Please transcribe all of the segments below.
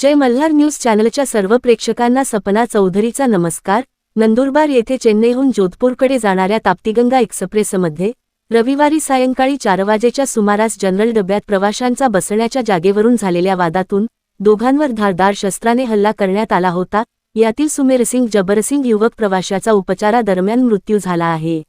जय Malhar news चॅनलच्या सर्व प्रेक्षकांना सपना चौधरीचा नमस्कार. नंदुरबार येथे चेन्नईहून जोधपूरकडे जाणाऱ्या ताप्तीगंगा एक्सप्रेसमध्ये रविवारी सायंकाळी चार वाजेच्या सुमारास जनरल डब्यात प्रवाशांचा बसण्याच्या जागेवरून झालेल्या वादातून दोघांवर धारदार शस्त्राने हल्ला करण्यात आला होता. यातील सुमेरसिंग जबरसिंग युवक प्रवाशाचा उपचारादरम्यान मृत्यू झाला आहे.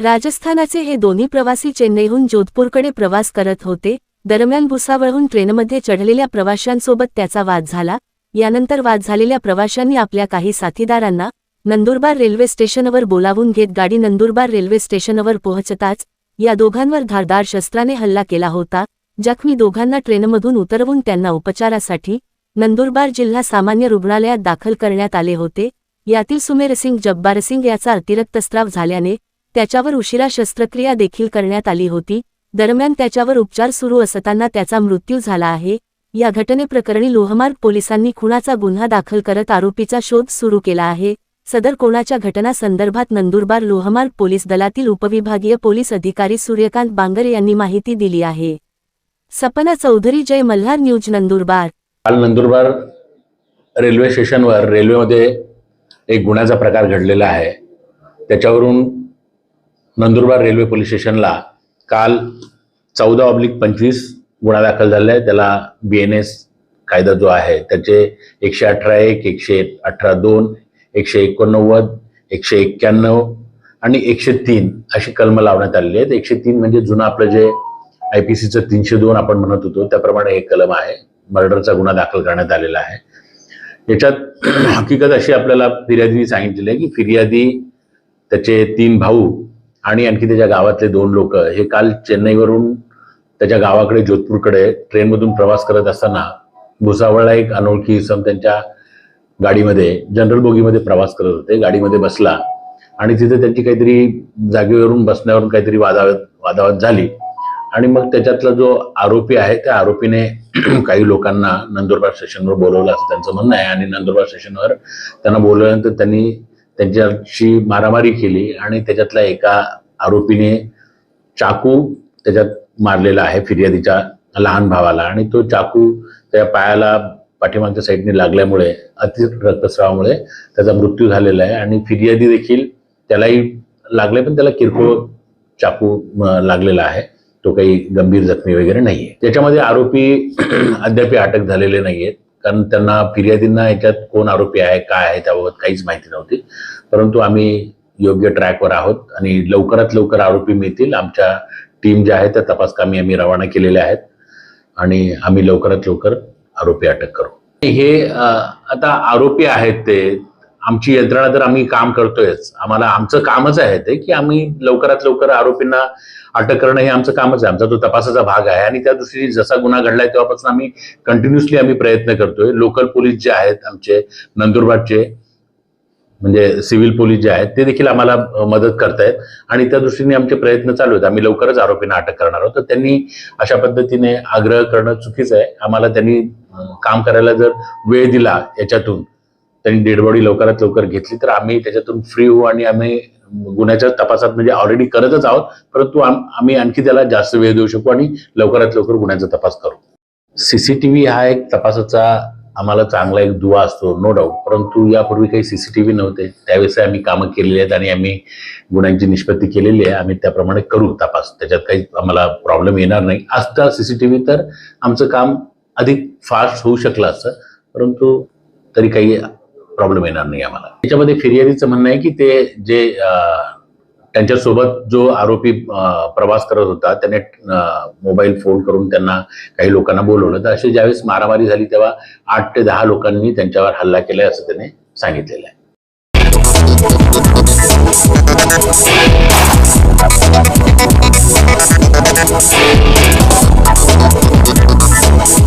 राजस्थानाचे हे दोन्ही प्रवासी चेन्नईहून जोधपूरकडे प्रवास करत होते. दरम्यान भुसावळहून ट्रेनमध्ये चढलेल्या प्रवाशांसोबत त्याचा वाद झाला. यानंतर वाद झालेल्या प्रवाशांनी आपल्या काही साथीदारांना नंदुरबार रेल्वे स्टेशनवर बोलावून घेत गाडी नंदुरबार रेल्वे स्टेशनवर पोहोचताच या दोघांवर धारदार शस्त्राने हल्ला केला होता जखमी दोघांना ट्रेनमधून उतरवून त्यांना उपचारासाठी नंदुरबार जिल्हा सामान्य रुग्णालयात दाखल करण्यात आले होते. यातील सुमेरसिंग जब्बारसिंग याचा अतिरक्तस्राव झाल्याने त्याच्यावर उशिरा शस्त्रक्रिया देखील करण्यात आली होती. दरम्यान त्याच्यावर उपचार सुरू असताना त्याचा मृत्यू झाला आहे. या घटनेप्रकरणी लोहमार्ग पोलिसांनी खुनाचा गुन्हा दाखल करत आरोपीचा शोध सुरू केला आहे. सदर कोणाच्या घटना संदर्भात नंदुरबार लोहमार्ग पोलीस दलातील उपविभागीय पोलीस अधिकारी सूर्यकांत बांगर यांनी माहिती दिली आहे. सपना चौधरी जय मल्हार न्यूज नंदुरबार. काल नंदुरबार रेल्वे स्टेशनवर रेल्वेमध्ये एक गुन्ह्याचा प्रकार घडलेला आहे. त्याच्यावरून नंदुरबार रेल्वे पोलीस स्टेशनला काल चौदा ऑब्लिक पंचवीस गुन्हा दाखल झाला. आहे त्याला बी एन एस कायदा जो आहे त्याचे एकशे अठरा एक एकशे अठरा दोन एकशे एकोणनव्वद एकशे एक्क्याण्णव आणि एकशे तीन अशी कलमं लावण्यात आलेली आहेत. एकशे तीन म्हणजे जुनं आपलं जे आय पी सीचं तीनशे दोन आपण म्हणत होतो त्याप्रमाणे एक कलम आहे. मर्डरचा गुन्हा दाखल करण्यात आलेला आहे. याच्यात हकीकत अशी आपल्याला फिर्यादीने सांगितलेली आहे की फिर्यादी त्याचे तीन भाऊ आणि आणखी त्याच्या गावातले दोन लोक हे काल चेन्नईवरून त्याच्या गावाकडे जोधपूरकडे ट्रेनमधून प्रवास करत असताना भुसावळला एक अनोळखी इसम त्यांच्या गाडीमध्ये जनरल बोगीमध्ये प्रवास करत होते. गाडीमध्ये बसला आणि तिथे त्यांची काहीतरी जागेवरून बसण्यावरून काहीतरी वादावत वादावत झाली. आणि मग त्याच्यातला जो आरोपी आहे त्या आरोपीने काही लोकांना नंदुरबार स्टेशनवर बोलवलं असं त्यांचं म्हणणं आहे. आणि नंदुरबार स्टेशनवर त्यांना बोलवल्यानंतर त्यांनी त्यांच्याशी मारामारी केली आणि त्याच्यातल्या एका आरोपीने चाकू त्याच्यात मारलेला आहे फिर्यादीच्या लहान भावाला. आणि तो चाकू त्या पायाला पाठीमागच्या साईडने लागल्यामुळे अति रक्तस्रावामुळे त्याचा मृत्यू झालेला आहे. आणि फिर्यादी देखील त्यालाही लागले पण त्याला किरकोळ चाकू लागलेला आहे. तो काही गंभीर जखमी वगैरे नाहीये. त्याच्यामध्ये आरोपी अद्याप अटक झालेले नाहीयेत. कारण त्यांना फिर्यादींना याच्यात कोण आरोपी आहे काय आहे त्याबाबत काहीच माहिती नव्हती. परंतु आम्ही योग्य ट्रॅकवर आहोत आणि लवकरात लवकर आरोपी मिळतील. आमच्या टीम ज्या आहेत त्या तपास कामी आम्ही रवाना केलेल्या आहेत आणि आम्ही लवकरात लवकर आरोपी अटक करू. हे आता आरोपी आहेत ते आमची यंत्रणा तर आम्ही काम करतोयच. आम्हाला आमचं कामच आहे ते की आम्ही लवकरात लवकर आरोपींना अटक करणं हे आमचं कामच आहे. आमचा तो तपासाचा भाग आहे आणि त्या दृष्टीने जसा गुन्हा घडलाय तेव्हापासून आम्ही कंटिन्युअसली आम्ही प्रयत्न करतोय. लोकल पोलीस जे आहेत आमचे नंदुरबारचे म्हणजे सिव्हिल पोलीस जे आहेत ते देखील आम्हाला मदत करतायत आणि त्या दृष्टीने आमचे प्रयत्न चालू आहेत. आम्ही लवकरच आरोपींना अटक करणार आहोत. तर त्यांनी अशा पद्धतीने आग्रह करणं चुकीचं आहे. आम्हाला त्यांनी काम करायला जर वेळ दिला याच्यातून त्यांनी डेड बॉडी लवकरात लवकर घेतली. तर आम्ही त्याच्यातून फ्री होऊ आणि आम्ही गुन्ह्याच्या तपासात म्हणजे ऑलरेडी करतच आहोत. परंतु आम्ही आणखी त्याला जास्त वेळ देऊ शकू आणि लवकरात लवकर गुन्ह्याचा तपास करू. सीसीटीव्ही हा एक तपासाचा आम्हाला चांगला एक दुवा असतो नो डाऊट परंतु यापूर्वी काही सीसीटीव्ही नव्हते. त्यावेळेस आम्ही कामं केलेली आहेत आणि आम्ही गुन्ह्यांची निष्पत्ती केलेली आहे. आम्ही त्याप्रमाणे करू तपास. त्याच्यात काही आम्हाला प्रॉब्लेम येणार नाही. असता सीसीटीव्ही तर आमचं काम अधिक फास्ट होऊ शकलं असतं. परंतु तरी काही प्रॉब्लेम येणार नाही आम्हाला. त्याच्यामध्ये फिर्यादीचं म्हणणं आहे की ते जे त्यांच्यासोबत जो आरोपी प्रवास करत होता त्याने मोबाईल फोन करून त्यांना काही लोकांना बोलवलं. तर अशी ज्यावेळेस मारामारी झाली तेव्हा आठ ते दहा लोकांनी त्यांच्यावर हल्ला केलाय असं त्याने सांगितलेलं आहे.